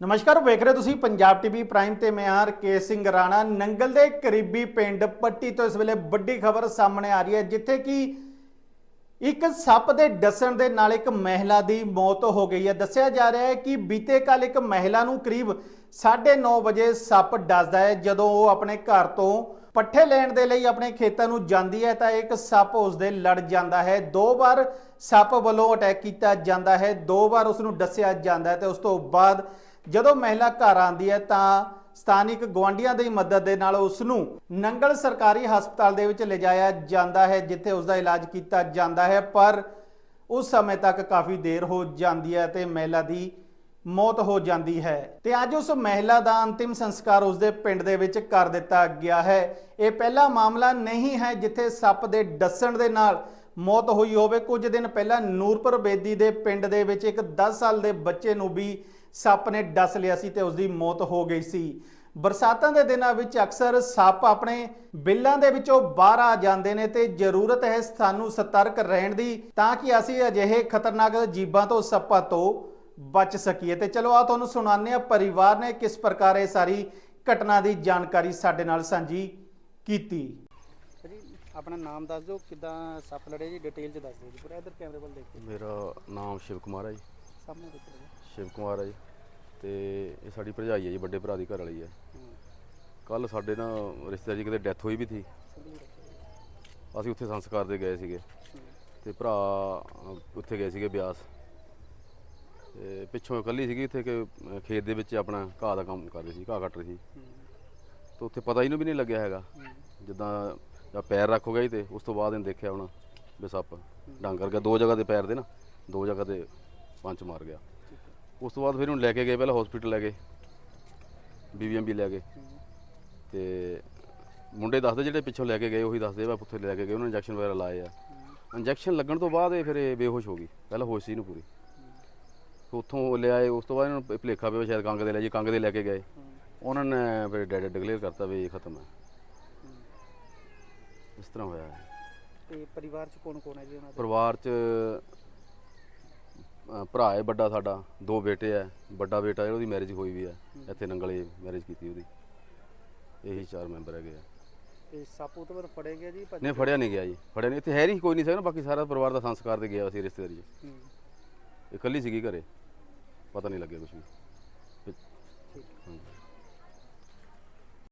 ਨਮਸਕਾਰ, ਵੇਖ ਰਹੇ ਤੁਸੀਂ ਪੰਜਾਬ ਟੀਵੀ ਪ੍ਰਾਈਮ ਤੇ ਮੈਂ ਹਾਂ ਰਕੇਸ਼ ਸਿੰਘ ਰਾਣਾ। ਨੰਗਲ ਦੇ ਕਰੀਬੀ ਪਿੰਡ ਪੱਟੀ ਤੋਂ ਇਸ ਵੇਲੇ ਵੱਡੀ ਖਬਰ ਸਾਹਮਣੇ ਆ ਰਹੀ ਹੈ, ਜਿੱਥੇ ਕਿ ਇੱਕ ਸੱਪ ਦੇ ਡਸਣ ਦੇ ਨਾਲ ਇੱਕ ਮਹਿਲਾ ਦੀ ਮੌਤ ਹੋ ਗਈ ਹੈ। ਦੱਸਿਆ ਜਾ ਰਿਹਾ ਹੈ ਕਿ ਬੀਤੇ ਕੱਲ ਇੱਕ ਮਹਿਲਾ ਨੂੰ ਕਰੀਬ 9:30 ਵਜੇ ਸੱਪ ਡਸਦਾ ਹੈ। ਜਦੋਂ ਉਹ ਆਪਣੇ ਘਰ ਤੋਂ ਪੱਠੇ ਲੈਣ ਦੇ ਲਈ ਆਪਣੇ ਖੇਤਾਂ ਨੂੰ ਜਾਂਦੀ ਹੈ, ਤਾਂ ਇੱਕ ਸੱਪ ਉਸ ਦੇ ਲੜ ਜਾਂਦਾ ਹੈ। ਦੋ ਵਾਰ ਸੱਪ ਵੱਲੋਂ ਅਟੈਕ ਕੀਤਾ ਜਾਂਦਾ ਹੈ। ਦੋ ਵਾਰ ਉਸ ਨੂੰ ਦੱਸਿਆ ਜਾਂਦਾ ਹੈ ਤੇ ਉਸ ਤੋਂ ਬਾਅਦ ਜਦੋਂ ਮਹਿਲਾ ਘਰ ਆਉਂਦੀ ਹੈ ਤਾਂ ਸਥਾਨਿਕ ਗਵਾਂਢੀਆਂ ਦੀ ਮਦਦ ਦੇ ਨਾਲ ਉਸ ਨੂੰ ਨੰਗਲ ਸਰਕਾਰੀ ਹਸਪਤਾਲ ਦੇ ਵਿੱਚ ਲਿਜਾਇਆ ਜਾਂਦਾ ਹੈ, ਜਿੱਥੇ ਉਸ ਦਾ ਇਲਾਜ ਕੀਤਾ ਜਾਂਦਾ ਹੈ, ਪਰ ਉਸ ਸਮੇਂ ਤੱਕ ਕਾਫੀ ਦੇਰ ਹੋ ਜਾਂਦੀ ਹੈ ਤੇ ਮਹਿਲਾ ਦੀ ਮੌਤ ਹੋ ਜਾਂਦੀ ਹੈ। ਤੇ ਅੱਜ ਉਸ ਮਹਿਲਾ ਦਾ ਅੰਤਿਮ ਸੰਸਕਾਰ ਉਸ ਦੇ ਪਿੰਡ ਦੇ ਵਿੱਚ ਕਰ ਦਿੱਤਾ ਗਿਆ ਹੈ। ਇਹ ਪਹਿਲਾ ਮਾਮਲਾ ਨਹੀਂ ਹੈ ਜਿੱਥੇ ਸੱਪ ਦੇ ਡੱਸਣ ਦੇ ਨਾਲ ਮੌਤ ਹੋਈ ਹੋਵੇ। ਕੁਝ ਦਿਨ ਪਹਿਲਾਂ ਨੂਰਪੁਰ ਬੇਦੀ ਦੇ ਪਿੰਡ ਦੇ ਵਿੱਚ ਇੱਕ 10 ਸਾਲ ਦੇ ਬੱਚੇ ਨੂੰ ਵੀ ਸੱਪ ਨੇ ਡਸ ਲਿਆ ਸੀ ਤੇ ਉਸ ਦੀ ਮੌਤ ਹੋ ਗਈ ਸੀ। ਬਰਸਾਤਾਂ ਦੇ ਦਿਨਾਂ ਵਿੱਚ ਅਕਸਰ ਸੱਪ ਆਪਣੇ ਬਿੱਲਾਂ ਦੇ ਵਿੱਚੋਂ ਬਾਹਰ ਆ ਜਾਂਦੇ ਨੇ ਤੇ ਜ਼ਰੂਰਤ ਹੈ ਸਾਨੂੰ ਸਤਰਕ ਰਹਿਣ ਦੀ ਤਾਂ ਕਿ ਅਸੀਂ ਅਜਿਹੇ ਖਤਰਨਾਕ ਜੀਵਾਂ ਤੋਂ ਸੱਪਾਂ ਤੋਂ ਬਚ ਸਕੀਏ। ਤੇ ਚਲੋ ਆ ਤੁਹਾਨੂੰ ਸੁਣਾਉਂਦੇ ਆ ਪਰਿਵਾਰ ਨੇ ਕਿਸ ਪ੍ਰਕਾਰ ਇਹ ਸਾਰੀ ਘਟਨਾ ਦੀ ਜਾਣਕਾਰੀ ਸਾਡੇ ਨਾਲ ਸਾਂਝੀ ਕੀਤੀ। ਜੀ ਆਪਣਾ ਨਾਮ ਦੱਸ ਦਿਓ ਕਿੱਦਾਂ ਸੱਪ ਲੜੇ ਜੀ? ਡਿਟੇਲ ਚ ਦੱਸ ਦਿਓ ਜੀ ਪੂਰਾ ਇਧਰ ਕੈਮਰੇ ਵੱਲ ਦੇਖ ਮੇਰਾ ਨਾਮ ਸ਼ਿਵ ਕੁਮਾਰ ਹੈ ਜੀ। ਸਾਹਮਣੇ ਦੇਖੋ। ਸ਼ਿਵ ਕੁਮਾਰ ਹੈ ਜੀ, ਤੇ ਇਹ ਸਾਡੀ ਭਰਜਾਈ ਹੈ ਜੀ, ਵੱਡੇ ਭਰਾ ਦੀ ਘਰ ਵਾਲੀ ਹੈ ਕੱਲ ਸਾਡੇ ਨਾ ਰਿਸ਼ਤੇਦਾਰ ਜੀ ਕਿਤੇ ਡੈਥ ਹੋਈ ਵੀ ਸੀ। ਅਸੀਂ ਉੱਥੇ ਸੰਸਕਾਰ ਦੇ ਗਏ ਸੀਗੇ। ਤੇ ਭਰਾ ਉੱਥੇ ਗਏ ਸੀਗੇ ਬਿਆਸ। ਤੇ ਪਿੱਛੋਂ ਇਕੱਲੀ ਸੀਗੀ ਇੱਥੇ ਕਿ ਖੇਤ ਦੇ ਵਿੱਚ ਆਪਣਾ ਘਾਹ ਦਾ ਕੰਮ ਕਰ ਰਹੀ ਸੀ, ਘਾਹ ਕੱਟ ਰਹੀ ਸੀ। ਤੇ ਉੱਥੇ ਪਤਾ ਹੀ ਨੂੰ ਵੀ ਨਹੀਂ ਲੱਗਿਆ ਹੈਗਾ। ਜਿੱਦਾਂ ਜਾਂ ਪੈਰ ਰੱਖ ਹੋ ਗਿਆ ਜੀ ਤੇ ਉਸ ਤੋਂ ਬਾਅਦ ਇਹਨੇ ਦੇਖਿਆ ਹੁਣ ਵੀ ਸੱਪ। ਡੰਗ ਕਰ ਗਿਆ ਦੋ ਜਗ੍ਹਾ ਤੇ ਪੈਰ ਦੇ ਨਾ, ਦੋ ਜਗ੍ਹਾ ਤੇ ਪੰਚ ਮਾਰ ਗਿਆ। ਉਸ ਤੋਂ ਬਾਅਦ ਫਿਰ ਉਹਨੂੰ ਲੈ ਕੇ ਗਏ ਪਹਿਲਾਂ ਹਸਪੀਟਲ ਲੈ ਗਏ ਬੀਬੀਐਮਬੀ ਲੈ ਗਏ। ਤੇ ਮੁੰਡੇ ਦੱਸਦੇ ਜਿਹੜੇ ਪਿੱਛੋਂ ਲੈ ਕੇ ਗਏ ਉਹੀ ਦੱਸਦੇ ਵਾ ਉੱਥੇ ਲੈ ਕੇ ਗਏ ਉਹਨਾਂ ਇੰਜੈਕਸ਼ਨ ਵਗੈਰਾ ਲਾਏ ਆ। ਇੰਜੈਕਸ਼ਨ ਲੱਗਣ ਤੋਂ ਬਾਅਦ ਇਹ ਫਿਰ ਇਹ ਬੇਹੋਸ਼ ਹੋ ਗਈ ਪਹਿਲਾਂ ਹੋਸ਼ ਸੀ ਇਹਨੂੰ ਪੂਰੀ। ਉੱਥੋਂ ਲੈ ਆਏ ਉਸ ਤੋਂ ਬਾਅਦ ਇਹਨਾਂ ਨੂੰ ਭਲੇਖਾ ਪਿਆ ਸ਼ਾਇਦ ਕੰਗ ਦੇ ਲੈ ਜੀ ਕੰਗ ਦੇ ਲੈ ਕੇ ਗਏ। ਉਹਨਾਂ ਨੇ ਫਿਰ ਡੈਡ ਡਿਕਲੇਅਰ ਕਰਤਾ ਵੀ ਇਹ ਖਤਮ ਹੈ ਇਸ ਤਰ੍ਹਾਂ ਹੋਇਆ। ਹੈ ਤੇ ਪਰਿਵਾਰ ਚ ਕੌਣ ਕੌਣ ਹੈ ਜੀ ਉਹਨਾਂ ਦੇ? ਪਰਿਵਾਰ ਚ ਭਰਾ ਹੈ ਵੱਡਾ ਸਾਡਾ ਦੋ ਬੇਟੇ ਹੈ ਵੱਡਾ ਬੇਟਾ ਉਹਦੀ ਮੈਰਿਜ ਹੋਈ ਵੀ ਹੈ। ਇੱਥੇ ਨੰਗਲੇ ਮੈਰਿਜ ਕੀਤੀ ਉਹਦੀ। ਇਹੀ ਚਾਰ ਮੈਂਬਰ ਹੈਗੇ ਆ। ਤੇ ਸਾਪੂਤਵਰ ਫੜੇ ਗਿਆ ਜੀ ਨਹੀਂ ਫੜਿਆ ਨਹੀਂ ਗਿਆ ਜੀ। ਫੜਿਆ ਨਹੀਂ। ਇੱਥੇ ਹੈ ਨਹੀਂ ਕੋਈ ਨਹੀਂ ਸੀ ਨਾ ਬਾਕੀ ਸਾਰਾ ਪਰਿਵਾਰ ਦਾ ਸੰਸਕਾਰ ਤੇ ਗਿਆ ਹੋਇਆ ਸੀ ਰਿਸ਼ਤੇਦਾਰੀ 'ਚ। ਇਹ ਇਕੱਲੀ ਸੀਗੀ ਘਰੇ। ਪਤਾ ਨਹੀਂ ਲੱਗਿਆ ਕੁਝ ਵੀ।